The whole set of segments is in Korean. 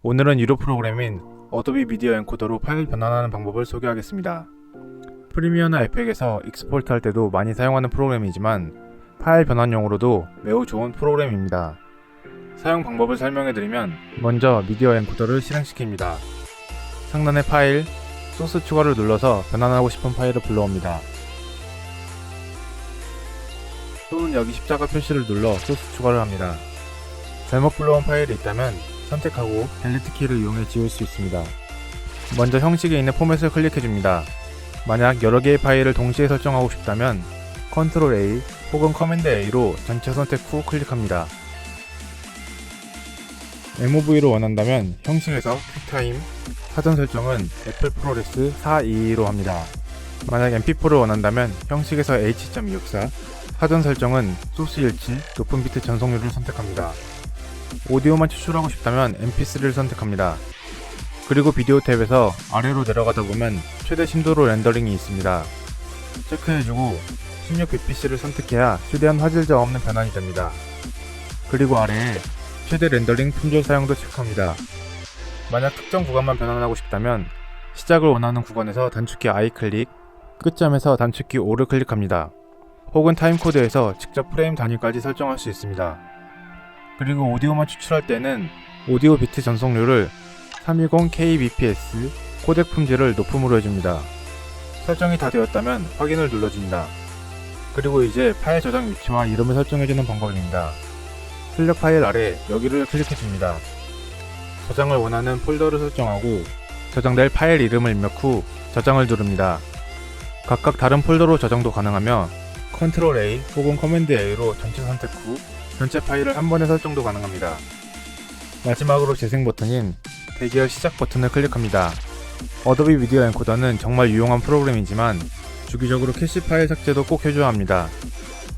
오늘은 유료 프로그램인 어도비 미디어 엔코더로 파일 변환하는 방법을 소개하겠습니다. 프리미어나 에펙에서 익스포트 할 때도 많이 사용하는 프로그램이지만 파일 변환용으로도 매우 좋은 프로그램입니다. 사용 방법을 설명해드리면 먼저 미디어 엔코더를 실행시킵니다. 상단의 파일, 소스 추가를 눌러서 변환하고 싶은 파일을 불러옵니다. 또는 여기 십자가 표시를 눌러 소스 추가를 합니다. 잘못 불러온 파일이 있다면 선택하고 델리트 키를 이용해 지울 수 있습니다. 먼저 형식에 있는 포맷을 클릭해줍니다. 만약 여러 개의 파일을 동시에 설정하고 싶다면 Ctrl A 혹은 커맨드 A로 전체 선택 후 클릭합니다. MOV로 원한다면 형식에서 퀵타임, 사전 설정은 애플 프로레스 422로 합니다. 만약 MP4를 원한다면 형식에서 H.264, 사전 설정은 소스 일치, 높은 비트 전송률을 선택합니다. 오디오만 추출하고 싶다면 MP3를 선택합니다. 그리고 비디오 탭에서 아래로 내려가다 보면 최대 심도로 렌더링이 있습니다. 체크해주고 16bpc를 선택해야 최대한 화질적 없는 변환이 됩니다. 그리고 아래에 최대 렌더링 품질 사용도 체크합니다. 만약 특정 구간만 변환하고 싶다면 시작을 원하는 구간에서 단축키 I 클릭, 끝점에서 단축키 O를 클릭합니다. 혹은 타임코드에서 직접 프레임 단위까지 설정할 수 있습니다. 그리고 오디오만 추출할 때는 오디오 비트 전송률을 320 kbps 코덱 품질을 높음으로 해줍니다. 설정이 다 되었다면 확인을 눌러줍니다. 그리고 이제 파일 저장 위치와 이름을 설정해주는 방법입니다. 출력 파일 아래 여기를 클릭해줍니다. 저장을 원하는 폴더를 설정하고 저장될 파일 이름을 입력 후 저장을 누릅니다. 각각 다른 폴더로 저장도 가능하며 Ctrl A 혹은 커맨드 A로 전체 선택 후 전체 파일을 한 번에 설정도 가능합니다. 마지막으로 재생 버튼인 대기열 시작 버튼을 클릭합니다. 어도비 미디어 엔코더는 정말 유용한 프로그램이지만 주기적으로 캐시 파일 삭제도 꼭 해줘야 합니다.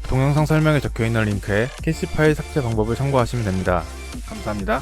동영상 설명에 적혀있는 링크에 캐시 파일 삭제 방법을 참고하시면 됩니다. 감사합니다.